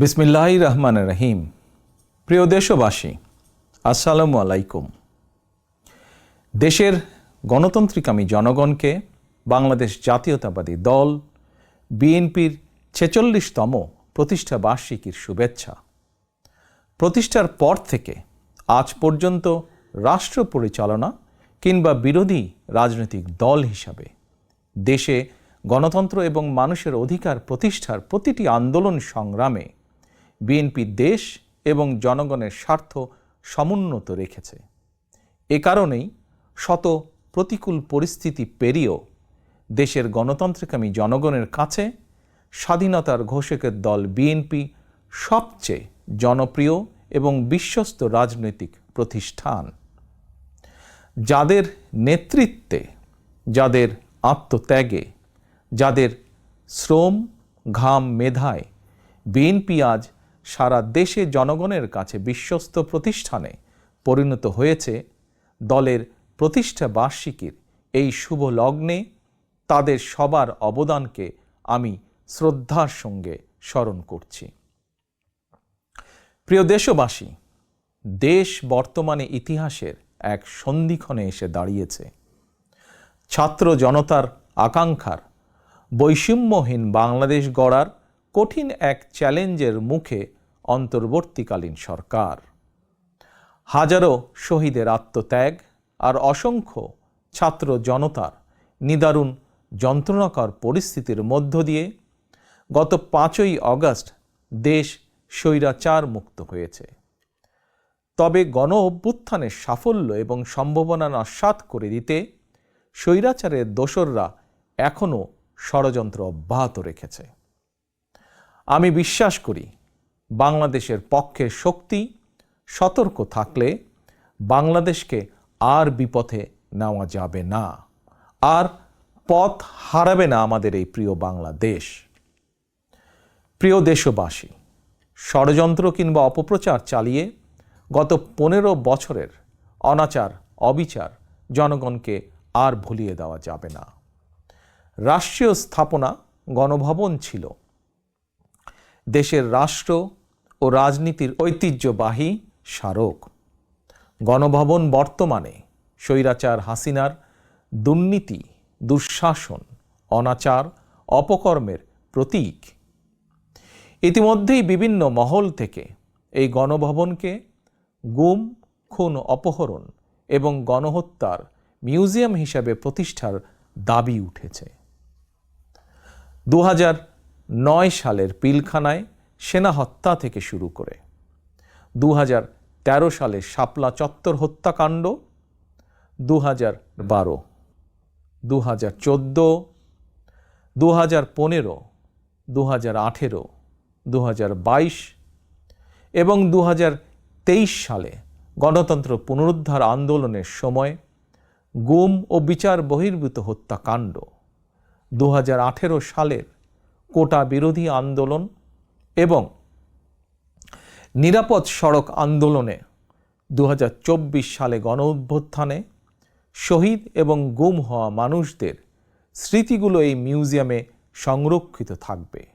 বিসমিল্লাহ রহমান রহিম প্রিয় দেশবাসী, আসসালামু আলাইকুম। দেশের গণতান্ত্রিকামী জনগণকে বাংলাদেশ জাতীয়তাবাদী দল, বিএনপির ছেচল্লিশতম প্রতিষ্ঠা বার্ষিকীর শুভেচ্ছা। প্রতিষ্ঠার পর থেকে আজ পর্যন্ত রাষ্ট্র পরিচালনা কিংবা বিরোধী রাজনৈতিক দল হিসাবে দেশে গণতন্ত্র এবং মানুষের অধিকার প্রতিষ্ঠার প্রতিটি আন্দোলন সংগ্রামে বিএনপি দেশ এবং জনগণের স্বার্থ সমুন্নত রেখেছে। এ কারণেই শত প্রতিকূল পরিস্থিতি পেরিয়েও দেশের গণতান্ত্রিকামী জনগণের কাছে স্বাধীনতার ঘোষকের দল বিএনপি সবচেয়ে জনপ্রিয় এবং বিশ্বস্ত রাজনৈতিক প্রতিষ্ঠান। যাদের নেতৃত্বে, যাদের আত্মত্যাগে, যাদের শ্রম ঘাম মেধায় বিএনপি আজ সারা দেশে জনগণের কাছে বিশ্বস্ত প্রতিষ্ঠানে পরিণত হয়েছে দলের প্রতিষ্ঠা বার্ষিকীর এই শুভ লগ্নে তাদের সবার অবদানকে আমি শ্রদ্ধার সঙ্গে স্মরণ করছি। প্রিয় দেশবাসী, দেশ বর্তমানে ইতিহাসের এক সন্ধিক্ষণে এসে দাঁড়িয়েছে। ছাত্র জনতার আকাঙ্ক্ষার, বৈষম্যহীন বাংলাদেশ গড়ার কঠিন এক চ্যালেঞ্জের মুখে অন্তর্বর্তীকালীন সরকার। হাজারো শহীদের আত্মত্যাগ আর অসংখ্য ছাত্র জনতার নিদারুণ যন্ত্রণাকর পরিস্থিতির মধ্য দিয়ে গত পাঁচই অগস্ট দেশ স্বৈরাচার মুক্ত হয়েছে। তবে গণ অভ্যুত্থানের সাফল্য এবং সম্ভাবনা নস্বাত করে দিতে স্বৈরাচারের দোসররা এখনও ষড়যন্ত্র অব্যাহত রেখেছে। আমি বিশ্বাস করি বাংলাদেশের পক্ষে শক্তি, সতর্ক থাকলে বাংলাদেশকে আর বিপথে নেওয়া যাবে না। আর পথ হারাবে না আমাদের এই প্রিয় বাংলাদেশ। প্রিয় দেশবাসী, ষড়যন্ত্র কিংবা অপপ্রচার চালিয়ে গত পনেরো বছরের অনাচার, অবিচার জনগণকে আর ভুলিয়ে দেওয়া যাবে না। রাষ্ট্রীয় স্থাপনা গণভবন ছিল। দেশের রাষ্ট্র ও রাজনীতির ঐতিহ্যবাহী স্মারক। গণভবন বর্তমানে স্বৈরাচার হাসিনার দুর্নীতি, দুঃশাসন, অনাচার, অপকর্মের প্রতীক। ইতিমধ্যেই বিভিন্ন মহল থেকে এই গণভবনকে গুম, খুন, অপহরণ এবং গণহত্যার মিউজিয়াম হিসাবে প্রতিষ্ঠার দাবি উঠেছে। দু নয় সালের পিলখানায় সেনা হত্যা থেকে শুরু করে। দু তেরো সালে শাপলা চত্বর হত্যাকাণ্ড। দু হাজার বারো দু হাজার চোদ্দ দু হাজার পনেরো দু হাজার আঠেরো দু হাজার বাইশ এবং দু হাজার তেইশ সালে গণতন্ত্র পুনরুদ্ধার আন্দোলনের সময় গুম ও বিচার বহির্ভূত হত্যাকাণ্ড। দু হাজার আঠেরো সালের কোটা বিরোধী আন্দোলন নিরাপদ সড়ক আন্দোলনে দু হাজার চব্বিশ সালে গণ অভ্যুত্থানে শহীদ এবং গুম হওয়া মানুষদের স্মৃতিগুলো এই মিউজিয়ামে সংরক্ষিত থাকবে।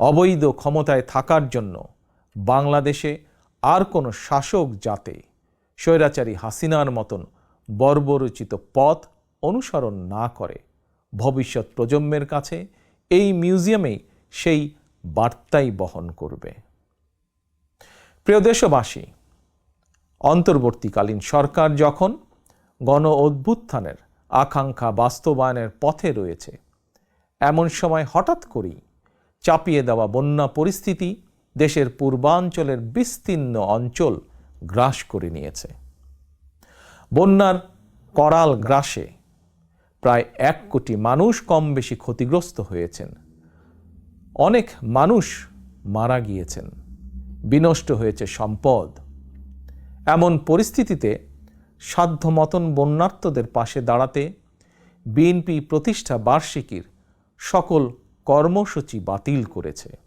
অবৈধ ক্ষমতায় থাকার জন্য বাংলাদেশে আর কোনো শাসক যাতে স্বৈরাচারী হাসিনার মতন বর্বরচিত পথ অনুসরণ না করে ভবিষ্যৎ প্রজন্মের কাছে এই মিউজিয়ামেই সেই বার্তাই বহন করবে। প্রিয় দেশবাসী, অন্তর্বর্তীকালীন সরকার যখন গণ অভ্যুত্থানের আকাঙ্ক্ষা বাস্তবায়নের পথে রয়েছে, এমন সময় হঠাৎ করেই চাপিয়ে দেওয়া বন্যা পরিস্থিতি দেশের পূর্বাঞ্চলের বিস্তীর্ণ অঞ্চল গ্রাস করে নিয়েছে। বন্যার করাল গ্রাসে প্রায় এক কোটি মানুষ কম বেশি ক্ষতিগ্রস্ত হয়েছেন। অনেক মানুষ মারা গিয়েছেন, বিনষ্ট হয়েছে সম্পদ। এমন পরিস্থিতিতে সাধ্যমতন বন্যার্থদের পাশে দাঁড়াতে বিএনপি প্রতিষ্ঠা বার্ষিকীর সকল কর্মসূচি বাতিল করেছে।